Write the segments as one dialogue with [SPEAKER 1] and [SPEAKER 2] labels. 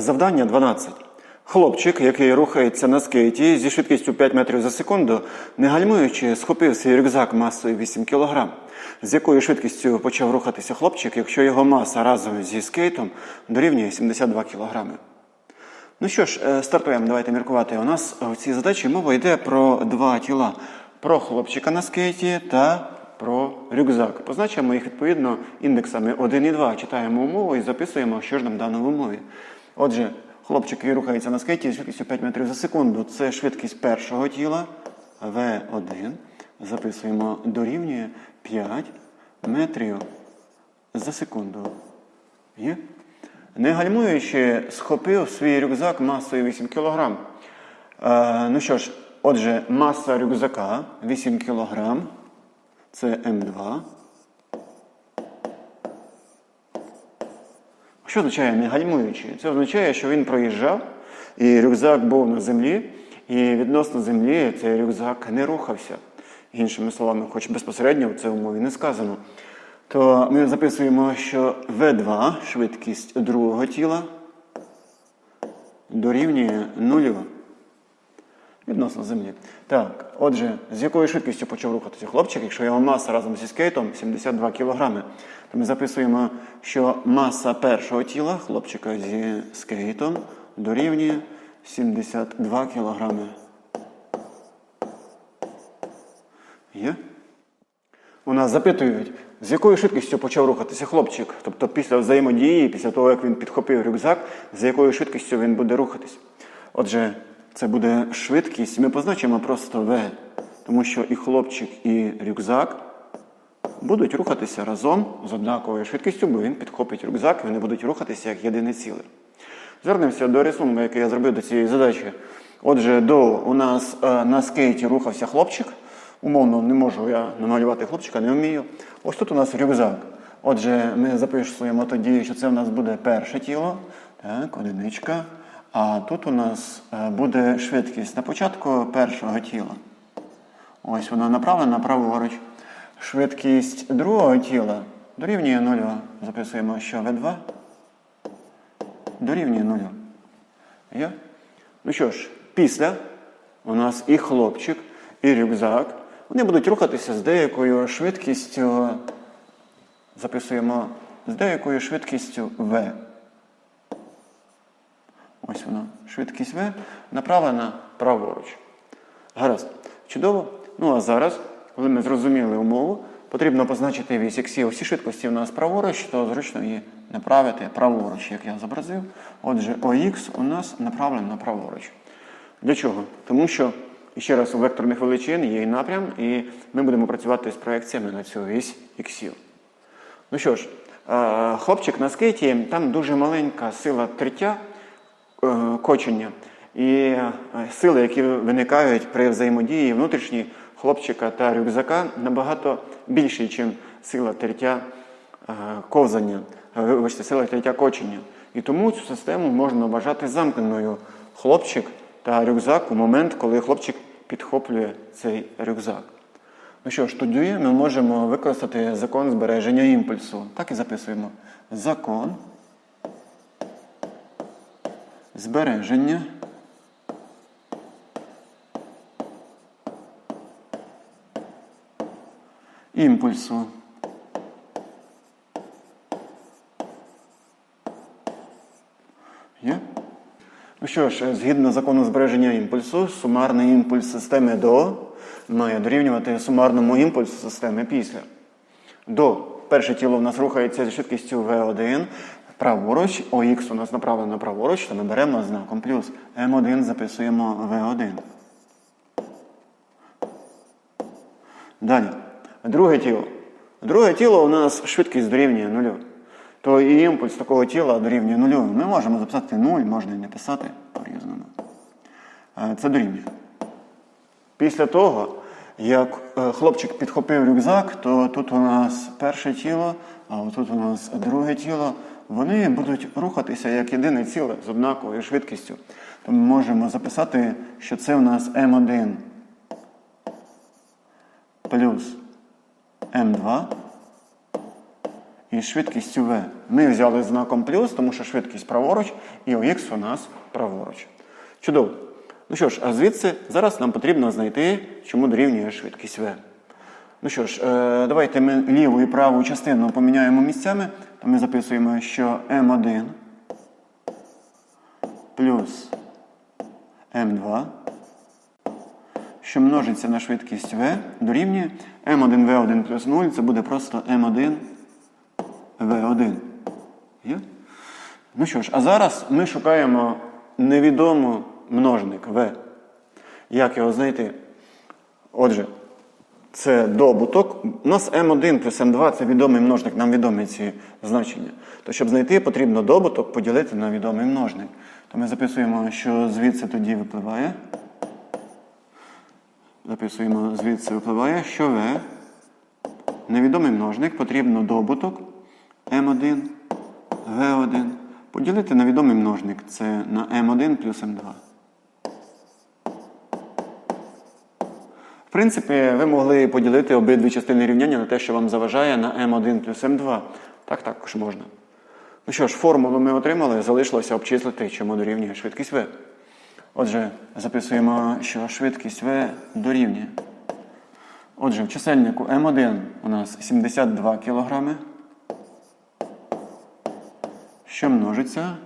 [SPEAKER 1] Завдання 12. Хлопчик, який рухається на скейті зі швидкістю 5 метрів за секунду, не гальмуючи, схопив свій рюкзак масою 8 кг. З якою швидкістю почав рухатися хлопчик, якщо його маса разом зі скейтом дорівнює 72 кг. Ну що ж, е, стартуємо, давайте міркувати. У нас в цій задачі мова йде про два тіла: про хлопчика на скейті та про рюкзак. Позначимо їх відповідно індексами 1 і 2. Читаємо умову і записуємо, що ж нам дано в умові. Отже, хлопчик, який рухається на скейті з швидкістю 5 метрів за секунду, це швидкість першого тіла В1. Записуємо дорівнює 5 метрів за секунду. Є? Не гальмуючи, схопив свій рюкзак масою 8 кг. Е, ну що ж, отже, маса рюкзака 8 кг. Це М2. Що означає не гальмуючи? Це означає, що він проїжджав, і рюкзак був на землі, і відносно землі цей рюкзак не рухався. Іншими словами, хоч безпосередньо в цій умові не сказано. То ми записуємо, що В2 швидкість другого тіла дорівнює нулю відносно землі. Так, отже, з якою швидкістю почав рухатися хлопчик, якщо його маса разом зі скейтом 72 кг, то ми записуємо, що маса першого тіла хлопчика зі скейтом дорівнює 72 кг. Є? У нас запитують, з якою швидкістю почав рухатися хлопчик. Тобто після взаємодії, після того, як він підхопив рюкзак, з якою швидкістю він буде рухатись. Отже, це буде швидкість. Ми позначимо просто В, тому що і хлопчик, і рюкзак будуть рухатися разом з однаковою швидкістю, бо він підхопить рюкзак, і вони будуть рухатися як єдине ціле. Звернемося до рисунку, який я зробив до цієї задачі. Отже, до у нас е, на скейті рухався хлопчик. Умовно, не можу я намалювати хлопчика, не вмію. Ось тут у нас рюкзак. Отже, ми записуємо тоді, що це у нас буде перше тіло, так, одиничка. А тут у нас е, буде швидкість на початку першого тіла. Ось вона направлена праворуч. Швидкість другого тіла дорівнює нулю. Записуємо, що В2 дорівнює нулю. Є? Ну що ж, після у нас і хлопчик, і рюкзак. Вони будуть рухатися з деякою швидкістю. Записуємо з деякою швидкістю В. Ось вона, швидкість В, направлена праворуч. Гаразд. Чудово. Ну а зараз, коли ми зрозуміли умову, потрібно позначити вісь. Якщо всі швидкості у нас праворуч, то зручно її направити праворуч, як я зобразив. Отже, ОХ у нас направлено праворуч. Для чого? Тому що, ще раз, у векторних величин є і напрям, і ми будемо працювати з проекціями на цю вісь іксів. Ну що ж, е, хлопчик на скейті, там дуже маленька сила триття кочення. І е, сили, які виникають при взаємодії внутрішній хлопчика та рюкзака, набагато більші, ніж сила тертя е, ковзання, е, вибачте, сила тертя кочення. І тому цю систему можна вважати замкненою хлопчик та рюкзак у момент, коли хлопчик підхоплює цей рюкзак. Ну що ж, тоді ми можемо використати закон збереження імпульсу. Так і записуємо. Закон збереження імпульсу. Є? Ну що ж, згідно закону збереження імпульсу, сумарний імпульс системи до має дорівнювати сумарному імпульсу системи після. До перше тіло в нас рухається зі швидкістю V1 праворуч, ОХ у нас направлено праворуч, то ми беремо знаком плюс. М1 записуємо V1. Далі. Друге тіло. Друге тіло у нас швидкість дорівнює нулю. То і імпульс такого тіла дорівнює нулю. Ми можемо записати 0, можна і не писати по-різному. Е, Це дорівнює. Після того, як е, хлопчик підхопив рюкзак, то тут у нас перше тіло, а тут у нас друге тіло. Вони будуть рухатися як єдине ціле з однаковою швидкістю. То ми можемо записати, що це у нас М1 плюс М2 із швидкістю v. Ми взяли знаком плюс, тому що швидкість праворуч, і ОХ у нас праворуч. Чудово. Ну що ж, а звідси зараз нам потрібно знайти, чому дорівнює швидкість v. Ну що ж, е, давайте ми ліву і праву частину поміняємо місцями. То ми записуємо, що m1 плюс m2, що множиться на швидкість v, дорівнює m1v1 плюс 0, це буде просто m1 v1. Є? Ну що ж, а зараз ми шукаємо невідому множник v. Як його знайти? Отже, це добуток. У нас m1 плюс m2 це відомий множник, нам відомі ці значення. То щоб знайти, потрібно добуток поділити на відомий множник. То ми записуємо, що звідси тоді випливає. Записуємо, звідси випливає, що v невідомий множник потрібно добуток m1, v1 поділити на відомий множник. Це на m1 плюс m2. Принципі, ви могли поділити обидві частини рівняння на те, що вам заважає на m1 плюс m2. Так також можна. Ну що ж, формулу ми отримали, залишилося обчислити, чому дорівнює швидкість v. Отже, записуємо, що швидкість v дорівнює. Отже, в чисельнику m1 у нас 72 кг. Що множиться?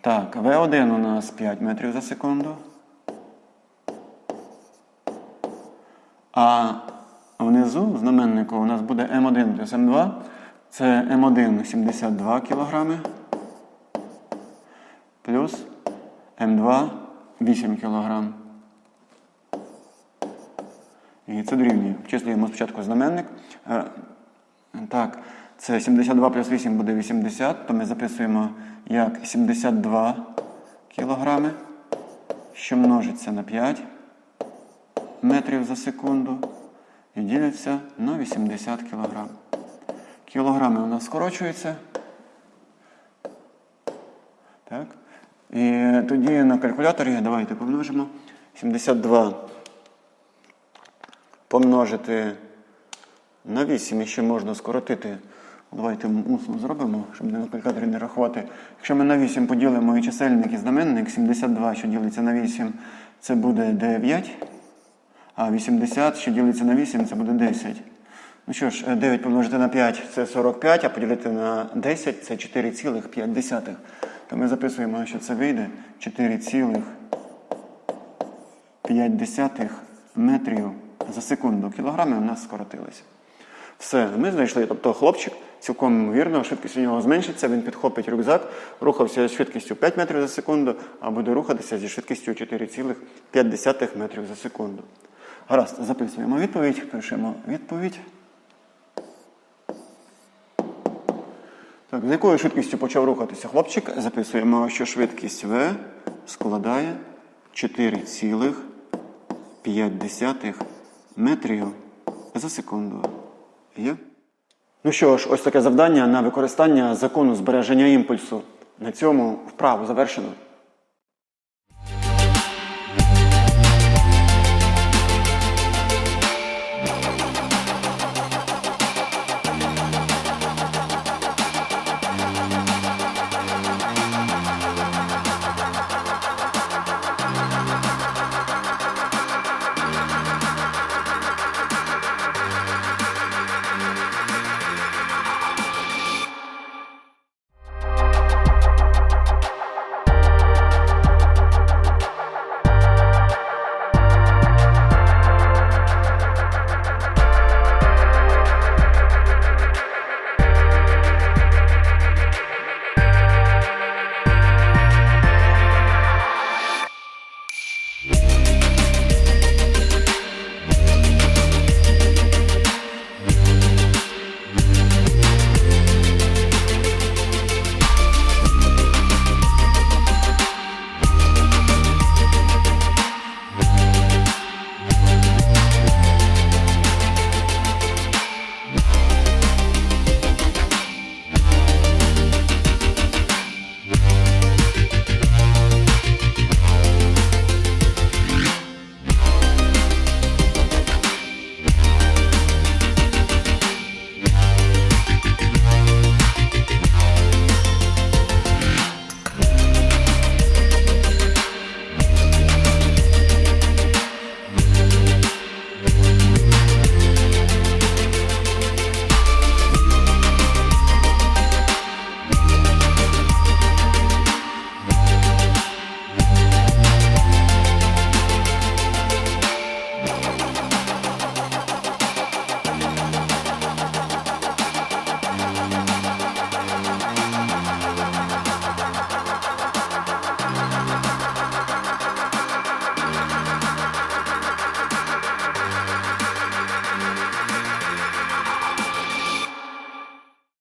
[SPEAKER 1] Так, v1 у нас 5 метрів за секунду. А внизу в знаменнику у нас буде М1 плюс М2. Це М1 72 кг плюс М2 8 кг. І це дорівнює. Обчислюємо спочатку знаменник. Е, Так, це 72 плюс 8 буде 80, то ми записуємо як 72 кг, що множиться на 5 метрів за секунду і діляться на 80 кг. Кілограми у нас скорочуються. Так. І тоді на калькуляторі давайте помножимо 72 помножити на 8 і ще можна скоротити. Давайте усно зробимо, щоб на калькуляторі не рахувати. Якщо ми на 8 поділимо і чисельник і знаменник, 72, що ділиться на 8, це буде 9. А 80, що ділиться на 8, це буде 10. Ну що ж, 9 помножити на 5 це 45, а поділити на 10 це 4,5. То ми записуємо, що це вийде 4,5 метрів за секунду. Кілограми у нас скоротилися. Все, ми знайшли. Тобто хлопчик цілком ймовірно, швидкість у нього зменшиться, він підхопить рюкзак, рухався зі швидкістю 5 метрів за секунду, а буде рухатися зі швидкістю 4,5 метрів за секунду. Гаразд, записуємо відповідь, пишемо відповідь. Так, з якою швидкістю почав рухатися хлопчик? Записуємо, що швидкість V складає 4,5 метрів за секунду. Є? Ну що ж, ось таке завдання на використання закону збереження імпульсу. На цьому вправу завершено.